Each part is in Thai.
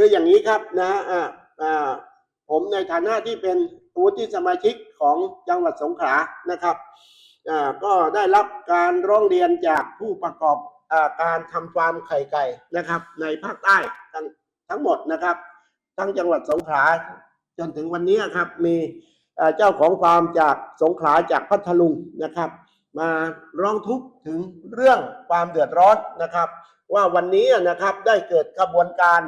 คืออย่างนี้ครับนะอ่าอ่าผมในฐานะที่เป็นวุฒิสมาชิกของจังหวัดสงขลานะครับอ่าก็ได้รับการร้องเรียนจากผู้ประกอบอาการทำฟาร์มไข่ไก่นะครับ ในภาคใต้ทั้งทั้งหมดนะครับ ทั้งจังหวัดสงขลาจนถึงวันนี้ครับมีเจ้าของฟาร์มจากสงขลาจากพัทลุงนะครับ มาร้องทุกข์ถึงเรื่องความเดือดร้อนนะครับ ว่าวันนี้นะครับได้เกิดกระบวนการ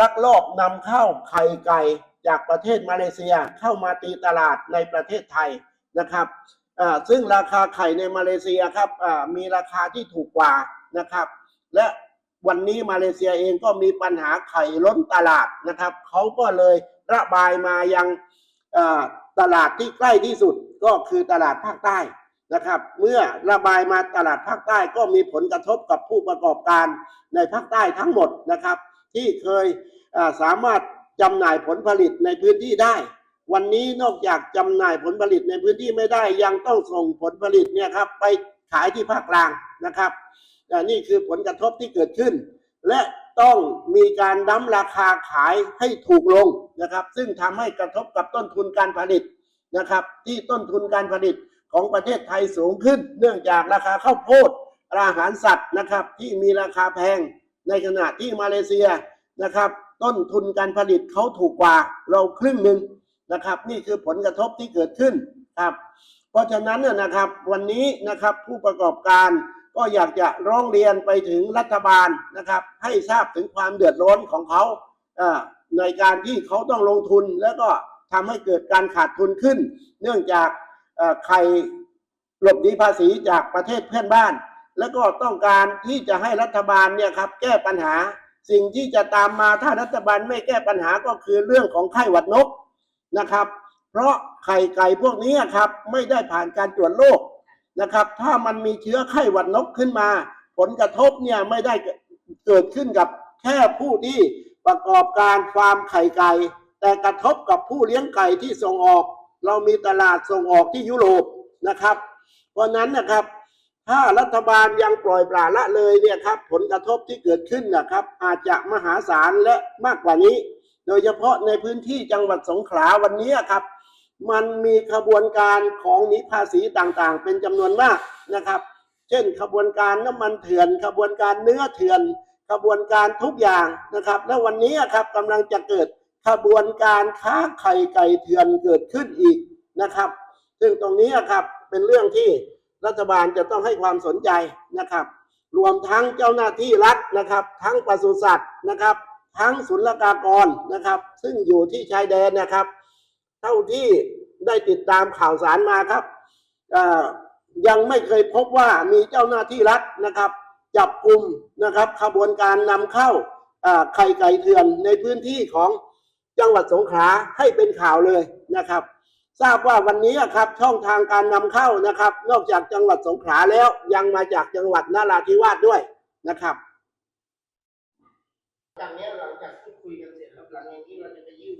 ลักลอบนำเข้าไข่ไก่จากประเทศมาเลเซียเข้ามาตีตลาดในประเทศไทยนะครับซึ่งราคาไข่ในมาเลเซียครับมีราคาที่ถูกกว่านะครับ และวันนี้มาเลเซียเองก็มีปัญหาไข่ล้นตลาดนะครับเขาก็เลยระบายมายังตลาดที่ใกล้ที่สุดก็คือตลาดภาคใต้นะครับ เมื่อระบายมาตลาดภาคใต้ก็มีผลกระทบกับผู้ประกอบการในภาคใต้ทั้งหมดนะครับ ที่เคยสามารถจำหน่ายผลผลิตในพื้นที่ได้ วันนี้นอกจากจำหน่ายผลผลิตในพื้นที่ไม่ได้ ยังต้องส่งผลผลิตเนี่ยครับไปขายที่ภาคกลางนะครับนี่คือผลกระทบที่เกิดขึ้น และต้องมีการดั้มราคาขายให้ถูกลงนะครับ ซึ่งทำให้กระทบกับต้นทุนการผลิตนะครับ ที่ต้นทุนการผลิตของประเทศไทยสูงขึ้น เนื่องจากราคาข้าวโพดอาหารสัตว์นะครับ ที่มีราคาแพง ในขณะที่มาเลเซียนะครับ ต้นทุนการผลิตเขาถูกกว่าเราครึ่งหนึ่งนะครับ นี่คือผลกระทบที่เกิดขึ้นครับ เพราะฉะนั้นนะครับวันนี้นะครับผู้ประกอบการก็อยากจะร้องเรียนไปถึงรัฐบาลนะครับ ให้ทราบถึงความเดือดร้อนของเขาในการที่เขาต้องลงทุนแล้วก็ทำให้เกิดการขาดทุนขึ้น เนื่องจากใครหลบหนีภาษีจากประเทศเพื่อนบ้าน แล้วก็ต้องการที่จะให้รัฐบาลเนี่ยครับแก้ปัญหา สิ่งที่จะตามมาถ้ารัฐบาลไม่แก้ปัญหาก็คือเรื่องของไข้หวัดนกนะครับ เพราะไข่ไก่พวกนี้ครับไม่ได้ผ่านการตรวจโรคนะครับ ถ้ามันมีเชื้อไข้หวัดนกขึ้นมา ผลกระทบเนี่ยไม่ได้เกิดขึ้นกับแค่ผู้ที่ประกอบการฟาร์มไข่ไก่ แต่กระทบกับผู้เลี้ยงไก่ที่ส่งออก เรามีตลาดส่งออกที่ยุโรปนะครับ เพราะนั้นนะครับ ถ้ารัฐบาลยังปล่อยปละละเลยเนี่ยครับผลกระทบที่เกิดขึ้นนะครับ อาจจะมหาศาลและมากกว่านี้ โดยเฉพาะในพื้นที่จังหวัดสงขลาวันนี้ครับ มันมีขบวนการของหนีภาษีต่างๆ เป็นจำนวนมากนะครับ เช่น ขบวนการน้ำมันเถื่อน ขบวนการเนื้อเถื่อน ขบวนการทุกอย่างนะครับ และวันนี้ครับกำลังจะเกิดขบวนการค้าไข่ไก่เถื่อนเกิดขึ้นอีกนะครับ ซึ่งตรงนี้ครับเป็นเรื่องที่ รัฐบาลจะต้องให้ความสนใจนะครับ รวมทั้งเจ้าหน้าที่รัฐนะครับ ทั้งปศุสัตว์นะครับ ทั้งศุลกากรนะครับ ซึ่งอยู่ที่ชายแดนนะครับ เท่าที่ได้ติดตามข่าวสารมาครับยังไม่เคยพบว่ามีเจ้าหน้าที่รัฐนะครับ จับกลุ่มนะครับขบวนการนำเข้าไข่ไก่เถื่อนในพื้นที่ของจังหวัดสงขลาให้เป็นข่าวเลยนะครับ ทราบว่าวันนี้ครับช่องทางการนำเข้านะครับ นอกจากจังหวัดสงขลาแล้วยังมาจากจังหวัดนราธิวาสด้วยนะครับจากเนี้ยหลังจากที่คุยกันเสร็จแล้วหลังจากนี้เราจะไปยื่น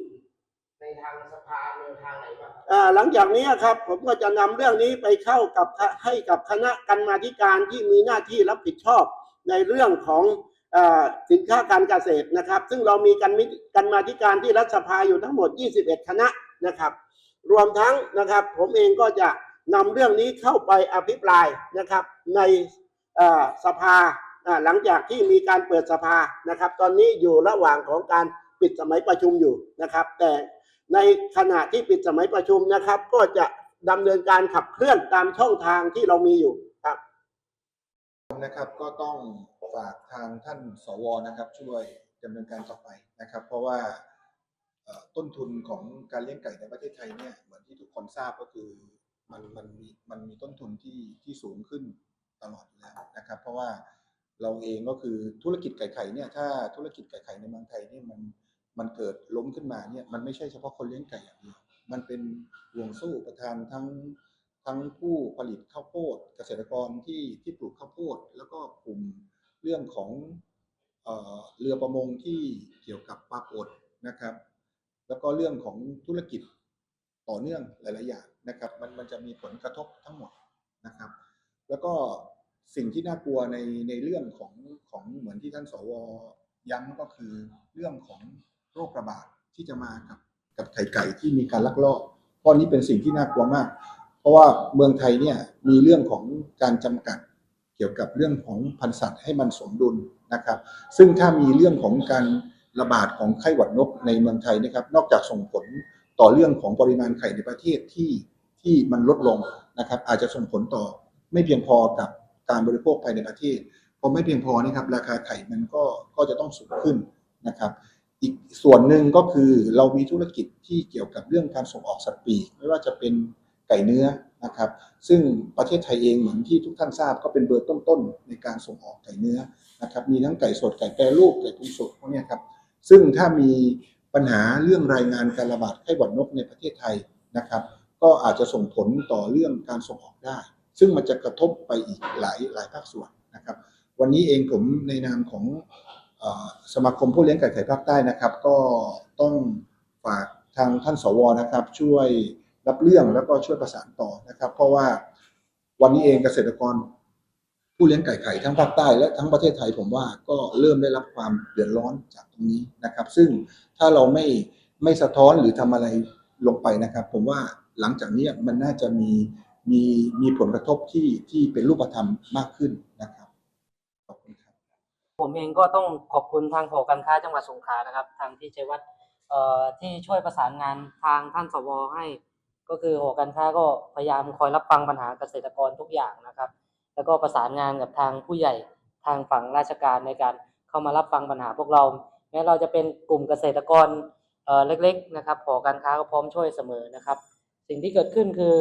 ในทางสภาในทางไหนบ้างครับอ่าหลังจากนี้ครับผมก็จะนำเรื่องนี้ไปเข้ากับให้กับคณะกรรมาธิการที่มีหน้าที่รับผิดชอบในเรื่องของอาสินค้าการเกษตรนะครับ ซึ่งเรามีกันมิกรรมาธิการที่รัฐสภาอยู่ทั้งหมด 21 คณะนะครับ รวมทั้งนะครับ ผมเองก็จะนำเรื่องนี้เข้าไปอภิปรายนะครับ ในสภาหลังจากที่มีการเปิดสภานะครับ ตอนนี้อยู่ระหว่างของการปิดสมัยประชุมอยู่นะครับ แต่ในขณะที่ปิดสมัยประชุมนะครับ ก็จะดำเนินการขับเคลื่อนตามช่องทางที่เรามีอยู่ครับนะครับก็ต้องฝากทางท่านสวนะครับ ช่วยดำเนินการต่อไปนะครับ เพราะว่า ต้นทุนของการเลี้ยงไก่ในประเทศไทยเนี่ยเหมือนที่ทุกคนทราบก็คือมันมันมีมันมีต้นทุนที่ที่สูงขึ้นตลอดอยู่แล้วนะครับ เพราะว่าเราเองก็คือธุรกิจไก่ไข่เนี่ยถ้าธุรกิจไก่ไข่ในเมืองไทยเนี่ยมันมันเกิดล้มขึ้นมาเนี่ยมันไม่ใช่เฉพาะคนเลี้ยงไก่อย่างเดียวมันเป็นห่วงโซ่อุประทานทั้งทั้งผู้ผลิตข้าวโพด เกษตรกรที่ที่ปลูกข้าวโพด แล้วก็กลุ่มเรื่องของเอ่อเรือประมงที่เกี่ยวกับปลาปดนะครับ แล้วก็เรื่องของธุรกิจต่อเนื่องหลาย ๆ อย่างนะครับ มันมันจะมีผลกระทบทั้งหมดนะครับ แล้วก็สิ่งที่น่ากลัวในในเรื่องของของเหมือนที่ท่านสวย้ำก็คือเรื่องของโรคระบาดที่จะมากับกับไข่ไก่ที่มีการลักลอบเพราะนี้เป็นสิ่งที่น่ากลัวมาก เพราะว่าเมืองไทยเนี่ยมีเรื่องของการจำกัดเกี่ยวกับเรื่องของพันธุ์สัตว์ให้มันสมดุลนะครับ ซึ่งถ้ามีเรื่องของการ ระบาดของไข้หวัดนกในเมืองไทยนะครับ นอกจากส่งผลต่อเรื่องของปริมาณไข่ในประเทศที่ที่มันลดลงนะครับ อาจจะส่งผลต่อไม่เพียงพอกับการบริโภคภายในประเทศพอไม่เพียงพอนะครับราคาไข่มันก็ก็จะต้องสูงขึ้นนะครับ อีกส่วนหนึ่งก็คือเรามีธุรกิจที่เกี่ยวกับเรื่องการส่งออกสัตว์ปีกไม่ว่าจะเป็นไก่เนื้อนะครับ ซึ่งประเทศไทยเองเหมือนที่ทุกท่านทราบก็เป็นเบอร์ต้นๆในการส่งออกไก่เนื้อนะครับ มีทั้งไก่สดไก่แปรรูปไก่ปรุงสุกพวกเนี้ยครับ ซึ่งถ้ามีปัญหาเรื่องรายงานการระบาดไข้หวัดนกในประเทศไทยนะครับ ก็อาจจะส่งผลต่อเรื่องการส่งออกได้ ซึ่งมันจะกระทบไปอีกหลายหลายภาคส่วนนะครับ วันนี้เองผมในนามของอสมาคมผู้เลี้ยงไก่ไข่ภาคใต้นะครับ ก็ต้องฝากทางท่านสวนะครับ ช่วยรับเรื่องแล้วก็ช่วยประสานต่อนะครับ เพราะว่าวันนี้เองเกษตรกร ผู้เลี้ยงไก่ไข่ทั้งภาคใต้และทั้งประเทศไทยผมว่าก็เริ่มได้รับความเดือดร้อนจากตรงนี้นะครับ ซึ่งถ้าเราไม่ไม่สะท้อนหรือทำอะไรลงไปนะครับ ผมว่าหลังจากนี้มันน่าจะมีมีมีผลกระทบที่ที่เป็นรูปธรรมมากขึ้นนะครับขอบคุณครับผมเองก็ต้องขอบคุณทางหอการค้าจังหวัดสงขลานะครับ ทางที่ชัยวัฒน์เอ่อที่ช่วยประสานงานทางท่านสวให้ ก็คือหอการค้าก็พยายามคอยรับฟังปัญหาเกษตรกรทุกอย่างนะครับ แล้วก็ประสานงานกับทางผู้ใหญ่ทางฝั่งราชการในการเข้ามารับฟังปัญหาพวกเรา แม้เราจะเป็นกลุ่มเกษตรกรเเล็กๆนะครับหอการค้าก็พร้อมช่วยเสมอนะครับ สิ่งที่เกิดขึ้นคือ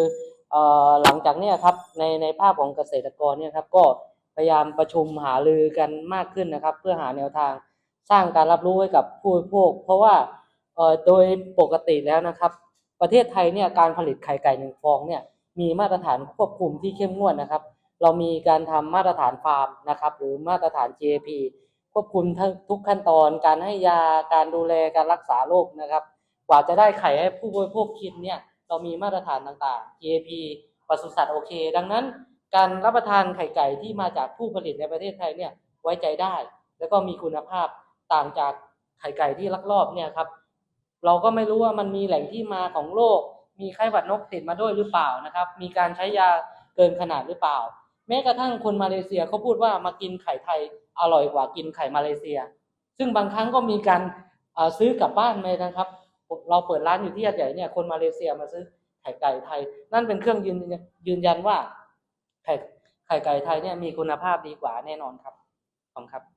อหลังจากนี้ครับในในภาพของเกษตรกรเนี่ยครับก็พยายามประชุมหารือกันมากขึ้นนะครับ เพื่อหาแนวทางสร้างการรับรู้ให้กับผู้บริโภค เพราะว่าโดยปกติแล้วนะครับ ประเทศไทยเนี่ยการผลิตไข่ไก่หนึ่งฟองเนี่ยมีมาตรฐานควบคุมที่เข้มงวดนะครับ เรามีการทำมาตรฐานฟาร์มนะครับ หรือมาตรฐาน GAP ควบคุมทุกขั้นตอนการให้ยาการดูแลการรักษาโรคนะครับ กว่าจะได้ไข่ให้ผู้บริโภคกินเนี่ยเรามีมาตรฐานต่างๆ GAP ปศุสัตว์โอเค ดังนั้น การรับประทานไข่ไก่ที่มาจากผู้ผลิตในประเทศไทยเนี่ยไว้ใจได้ แล้วก็มีคุณภาพต่างจากไข่ไก่ที่ลักลอบเนี่ยครับ เราก็ไม่รู้ว่ามันมีแหล่งที่มาของโรคมีไข้หวัดนกติดมาด้วยหรือเปล่านะครับ มีการใช้ยาเกินขนาดหรือเปล่า แม้กระทั่งคนมาเลเซียเขาพูดว่ามากินไข่ไทยอร่อยกว่ากินไข่มาเลเซีย ซึ่งบางครั้งก็มีการซื้อกลับบ้านไหมนะครับ เราเปิดร้านอยู่ที่ใหญ่เนี่ยคนมาเลเซียมาซื้อไข่ไก่ไทย นั่นเป็นเครื่องยืนยืนยันว่าไข่ไข่ไก่ไทยเนี่ยมีคุณภาพดีกว่าแน่นอนครับขอบคุณครับ